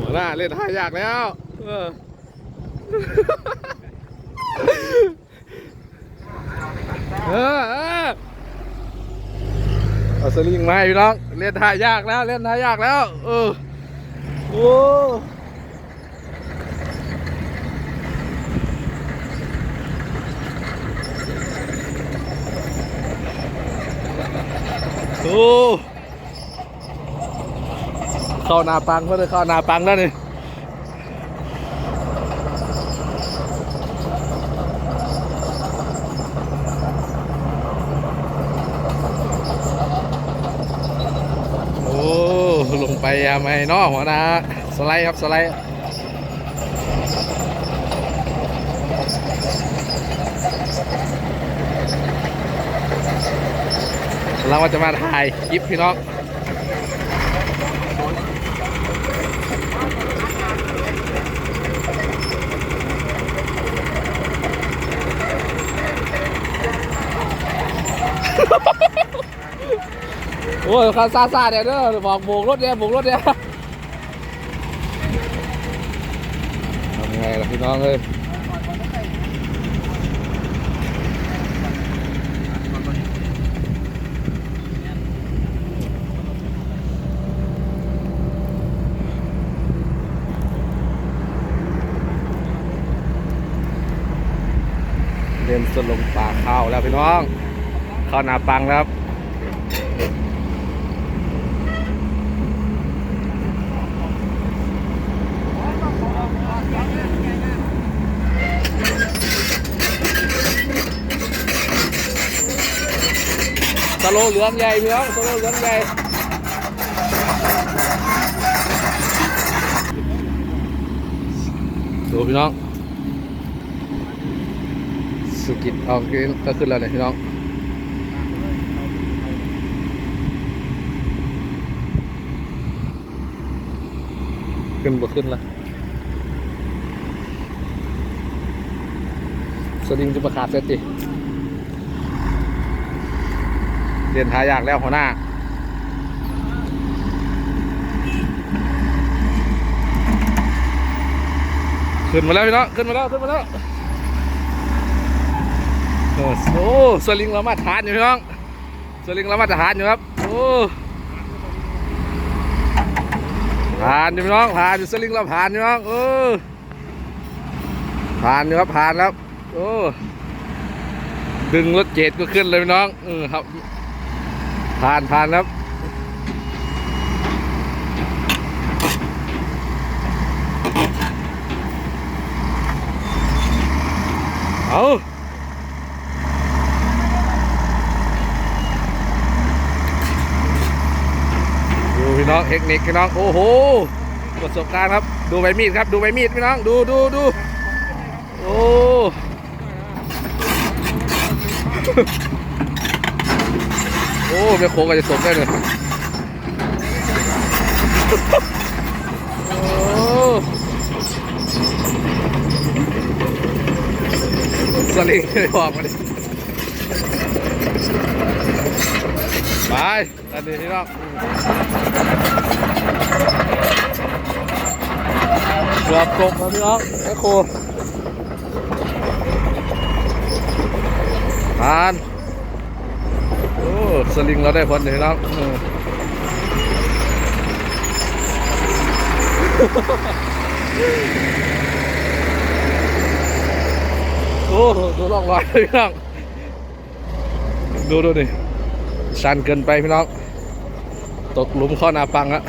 หัวหน้าเล่นท่ายากแล้วเออเออเออเอาสลิงมาพี่น้อง เล่นท่ายากแล้ว เล่นท่ายากแล้ว เออ โอ้โอ้ เข้านาปังเพื่อนเข้านาปังแล้วนี่โอ้ลงไปยาไม่นอหัวนาสไลด์ครับสไลด์เราก็จะมาถ่ายคลิปพี่น้อง โอ้ยข้าซาซาเนี่ยเด้อบอกโบกรถเนี่ยโบกรถเนี่ยทำไงล่ะพี่น้องเอ้ยเดินสลงป่าข้าวแล้วพี่น้อง ข้านาปังแล้วครับสโลเหลืองใหญ่พี่น้องสโลเหลืองใหญ่ดูพี่น้องสุกิตเอาขึ้นก็ขึ้นแล้วเนี่ยพี่น้อง ขึ้นบ่ขึ้นละสลิงจะประกาศเสร็จดิเรียนทายากแล้วหัวหน้าขึ้นมาแล้วพี่น้องขึ้นมาแล้วขึ้นมาแล้วโอ้โหสลิงเรามาตรฐานอยู่พี่น้องสลิงเรามาตรฐานอยู่ครับโอ้ ผ่านอยู่พี่น้องผ่านอยู่สลิงเราผ่านอยู่พี่น้องเออผ่านครับผ่านแล้วโอ้ดึงรถเจ็ดก็ขึ้นเลยพี่น้องเออครับ ผ่านผ่านครับเอา น้องเทคนิคพี่น้องโอ้โหประสบการณ์ครับดูใบมีดครับดูใบมีดพี่น้องดูดูดูโอ้โอ้แม่โคงก็จะตกได้เลยโอ้สลิงเลยบอกมาดิไป อันนี้พี่น้องเกือบตกแล้วพี่น้องแม่โคผ่านโอ้สลิงเราได้ผลเลยครับเออโอ้ดูร่องรอยเลยพี่น้องดูดูดิชันเกินไปพี่น้อง ตกหลุมข้อนาปังอะ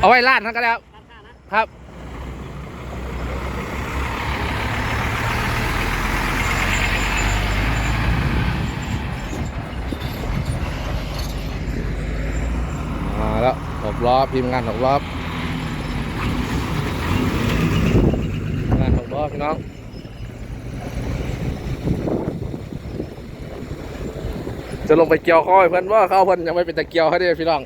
เอาไว้ล้านทั้งก็แล้วครับ มาแล้วหกรอบทีมงานหกรอบงานหกรอบพี่น้องจะลงไปเกี่ยวข้อยเพื่อนว่าเข้าเพื่อนยังไม่เป็นตะเกียวให้ได้พี่น้อง